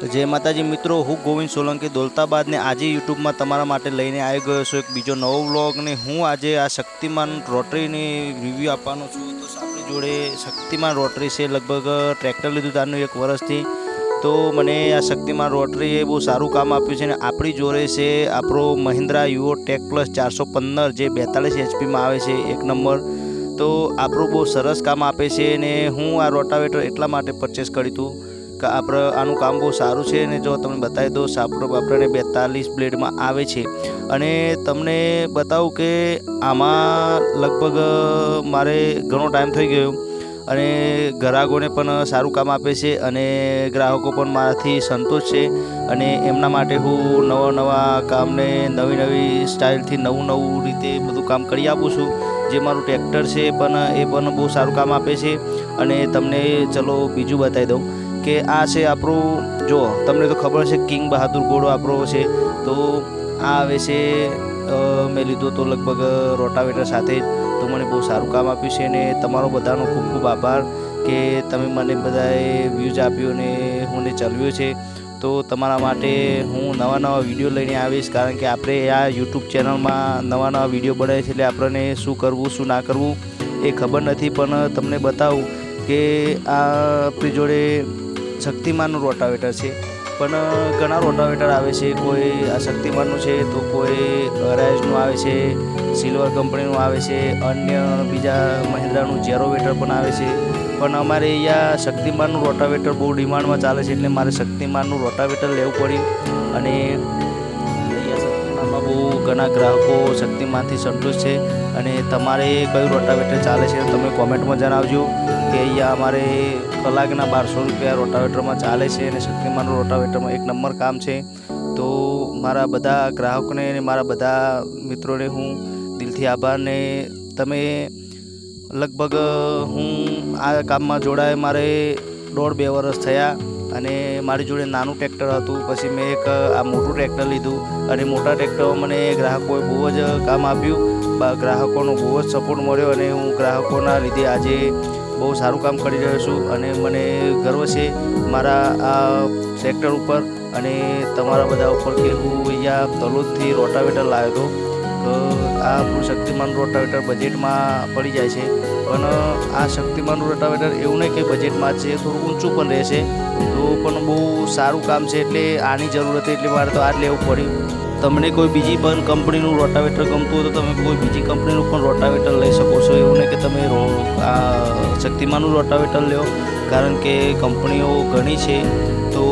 જય માતાજી મિત્રો, હું ગોવિંદ સોલંકી દોલતાબાદને આજે યુટ્યુબમાં તમારા માટે લઈને આવી ગયો છું એક બીજો નવો વ્લોગ ને હું આજે આ શક્તિમાન રોટરીની રિવ્યૂ આપવાનો છું. તો આપણી જોડે શક્તિમાન રોટરી છે, લગભગ ટ્રેક્ટર લીધું તારનું એક વર્ષથી. તો મને આ શક્તિમાન રોટરીએ બહુ સારું કામ આપ્યું છે ને આપણી જોડે છે આપણો મહિન્દ્રા યુઓ ટેક પ્લસ ચારસો પંદર જે બેતાળીસ એચપીમાં આવે છે એક નંબર. તો આપણું બહુ સરસ કામ આપે છે ને હું આ રોટાવેટર એટલા માટે પરચેસ કર્યું હતું. આપણે આનું કામ બહુ સારું છે ને જો તમને બતાવી દો સાપડો આપણને બેતાલીસ બ્લેડમાં આવે છે. અને તમને બતાવું કે આમાં લગભગ મારે ઘણો ટાઈમ થઈ ગયો. અને ગ્રાહકોને પણ સારું કામ આપે છે અને ગ્રાહકો પણ મારાથી સંતોષ છે. અને એમના માટે હું નવા નવા કામને નવી નવી સ્ટાઇલથી નવું નવું રીતે બધું કામ કરી આપું છું. જે મારું ટ્રેક્ટર છે પણ, એ પણ બહુ સારું કામ આપે છે. અને તમને ચલો બીજું બતાવી દઉં. કે આ છે આપણું, જો, તમને તો ખબર છે કિંગ બહાદુર ઘોડો આપણો છે. તો આ આવે છે મેં લીધો તો લગભગ રોટાવેટર સાથે તો મને બહુ સારું કામ આપ્યું છે અને તમારો બધાનો ખૂબ ખૂબ આભાર કે તમે મને બધાએ વ્યૂઝ આપ્યો ને હું ને ચલાવ્યો છે. તો તમારા માટે હું નવા નવા વીડિયો લઈને આવીશ કારણ કે આપણે આ યુટ્યુબ ચેનલમાં નવા નવા વીડિયો બનાવીએ છીએ એટલે આપણને શું કરવું, શું ના કરવું એ ખબર નથી. પણ તમને બતાવું કે આ આપણી જોડે શક્તિમાનનું રોટાવેટર છે. પણ ઘણા રોટાવેટર આવે છે. કોઈ આ શક્તિમાનનું છે તો કોઈ અરાઇઝનું આવે છે સિલ્વર કંપનીનું આવે છે, અન્ય બીજા મહિન્દ્રાનું જેરોવેટર પણ આવે છે. પણ અમારે અહીંયા શક્તિમાનનું રોટાવેટર બહુ ડિમાન્ડમાં ચાલે છે એટલે મારે શક્તિમાનનું રોટાવેટર લેવું પડ્યું. અને બહુ ઘણા ગ્રાહકો શક્તિમાનથી સંતુષ્ટ છે અને તમારે કયું રોટાવેટર ચાલે છે તમે કોમેન્ટમાં જણાવજો કે અહીંયા અમારે કલાકના બારસો રૂપિયા રોટાવેટરમાં ચાલે છે અને શક્તિમાન રોટાવેટરમાં એક નંબર કામ છે. તો મારા બધા ગ્રાહકોને અને મારા બધા મિત્રોને હું દિલથી આભારને તમે લગભગ હું આ કામમાં જોડાય મારે દોઢ બે વર્ષ થયા. અને મારી જોડે નાનું ટ્રેક્ટર હતું. પછી મેં એક, આ મોટું ટ્રેક્ટર લીધું અને મોટા ટ્રેક્ટરો મને ગ્રાહકોએ બહુ જ કામ આપ્યું. ગ્રાહકોનો બહુ જ સપોર્ટ મળ્યો અને હું ગ્રાહકોના લીધે આજે બહુ સારું કામ કરી રહ્યો છું. અને મને ગર્વ છે મારા આ ટ્રેક્ટર ઉપર અને તમારા બધા ઉપર કે હું અહીંયા તલોદથી રોટાવેટર લાવ્યો હતો. આ શક્તિમાન રોટાવેટર બજેટમાં પડી જાય છે. પણ આ શક્તિમાન રોટાવેટર એવું નહીં કે બજેટમાં છે, થોડું ઊંચું પણ રહેશે. તો પણ બહુ સારું કામ છે, એટલે આની જરૂર હતી, એટલે મારે તો આ જ લેવું પડ્યું. તમને કોઈ બીજી પણ કંપનીનું રોટાવેટર ગમતું હોય તો તમે કોઈ બીજી કંપનીનું પણ રોટાવેટર લઈ શકો છો. એવું નહીં કે તમે રો, આ શક્તિમાનનું રોટાવેટર લો કારણ કે કંપનીઓ ઘણી છે, તો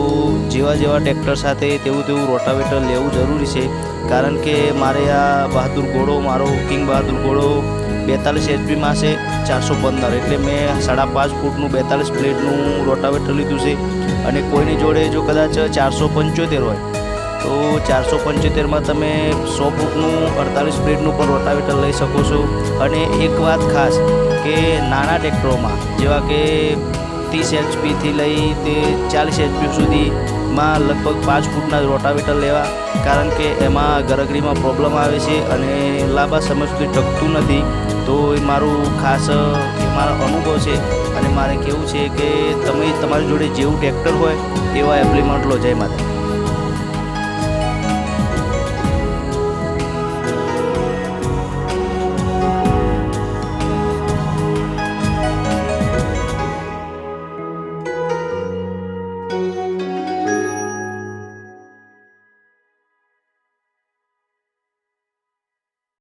જેવા જેવા ટ્રેક્ટર સાથે તેવું તેવું રોટાવેટર લેવું જરૂરી છે. કારણ કે મારે આ બહાદુર ઘોડો, મારો કિંગ બહાદુર ઘોડો બેતાલીસ એચપીમાં છે, ચારસો પંદર. એટલે મેં સાડા પાંચ ફૂટનું બેતાલીસ પ્લેટનું રોટાવેટર લીધું છે. અને કોઈની જોડે જો કદાચ ચારસો પંચોતેર હોય, તો ચારસો પંચોતેરમાં તમે સો ફૂટનું, અડતાલીસ પ્લેટનું પણ રોટાવેટર લઈ શકો છો. અને એક વાત ખાસ કે નાના ટ્રેક્ટરોમાં, જેવા કે ત્રીસ એચપીથી લઈ તે ચાલીસ એચપી સુધીમાં લગભગ પાંચ ફૂટના રોટાવેટર લેવા, કારણ કે એમાં ગરગડીમાં પ્રોબ્લેમ આવે છે અને લાંબા સમય સુધી ટકતું નથી. તો એ મારું ખાસ મારો અનુભવ છે અને મારે કેવું છે કે તમે તમારી જોડે જેવું ટ્રેક્ટર હોય તેવા એપ્લિમેન્ટ લો. જય માતા